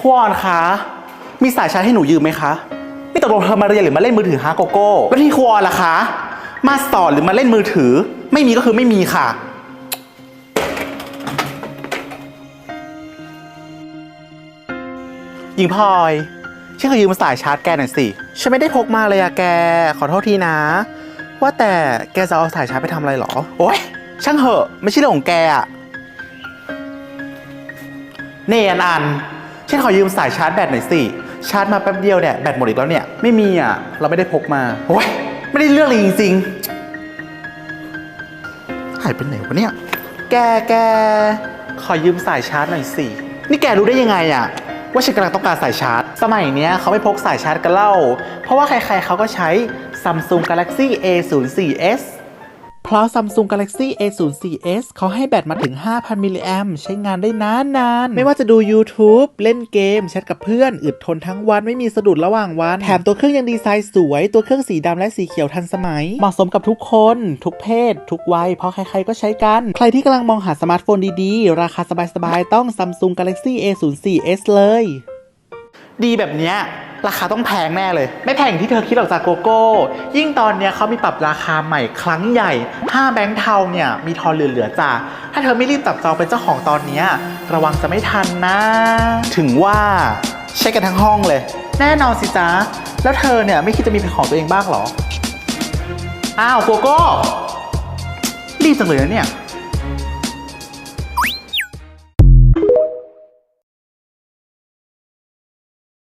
ควอนคะ มีสายชาร์จให้หนูยืมไหมคะ นี่ตกลงเธอมาเรียนหรือมาเล่นมือถือฮาโกโก้แล้วที่ควอนล่ะคะ มาสอนหรือมาเล่นมือถือ ไม่มีก็คือไม่มีค่ะ หญิงพลอยฉันขอยืมสายชาร์จแกหน่อยสิ ฉันไม่ได้พกมาเลยอะแก ขอโทษทีนะ ว่าแต่แกจะเอาสายชาร์จไปทำอะไรเหรอ โอ๊ย ช่างเหอะ ไม่ใช่เรื่องของแกอะ เนอันอันฉันขอยืมสายชาร์จแบตหน่อยสิ ชาร์จมาแป๊บเดียวเนี่ยแบตหมดอีกแล้วเนี่ย ไม่มีอะ เราไม่ได้พกมาโอ๊ยไม่ได้เรื่องเลยจริงๆหายไปไหนวะเนี่ย แกแกขอยืมสายชาร์จหน่อยสิ นี่แกรู้ได้ยังไงอะ ว่าฉันกำลังต้องการสายชาร์จ สมัยเนี้ยเขาไม่พกสายชาร์จกันเล่า เพราะว่าใครๆเขาก็ใช้ Samsung Galaxy A04s เพราะ Samsung Galaxy A04s เขาให้แบตมาถึง 5,000 มิลลิแอมใช้งานได้นานๆไม่ว่าจะดู YouTube เล่นเกมแชทกับเพื่อนอึดทนทั้งวันไม่มีสะดุดระหว่างวัน แถมตัวเครื่องยังดีไซน์สวย ตัวเครื่องสีดำและสีเขียวทันสมัย เหมาะสมกับทุกคน ทุกเพศ ทุกวัย เพราะใครๆก็ใช้กัน ใครที่กำลังมองหาสมาร์ทโฟนดีๆ ราคาสบายๆ ต้อง Samsung Galaxy A04s เลย ดีแบบเนี้ย ราคาต้องแพงแน่เลย ไม่แพงอย่างที่เธอคิดหรอกจากโกโก้ ยิ่งตอนเนี้ยเขามีปรับราคาใหม่ครั้งใหญ่ 5 แบงค์เทาเนี่ยมีทอนเหลือๆจ้ะถ้าเธอไม่รีบจับจองเป็นเจ้าของตอนเนี้ยระวังจะไม่ทันนะ ถึงว่าใช้กันทั้งห้องเลย แน่นอนสิจ๊ะแล้วเธอเนี่ยไม่คิดจะมีเป็นของตัวเองบ้างหรอ อ้าวโกโก้รีบจังเลยนะเนี่ย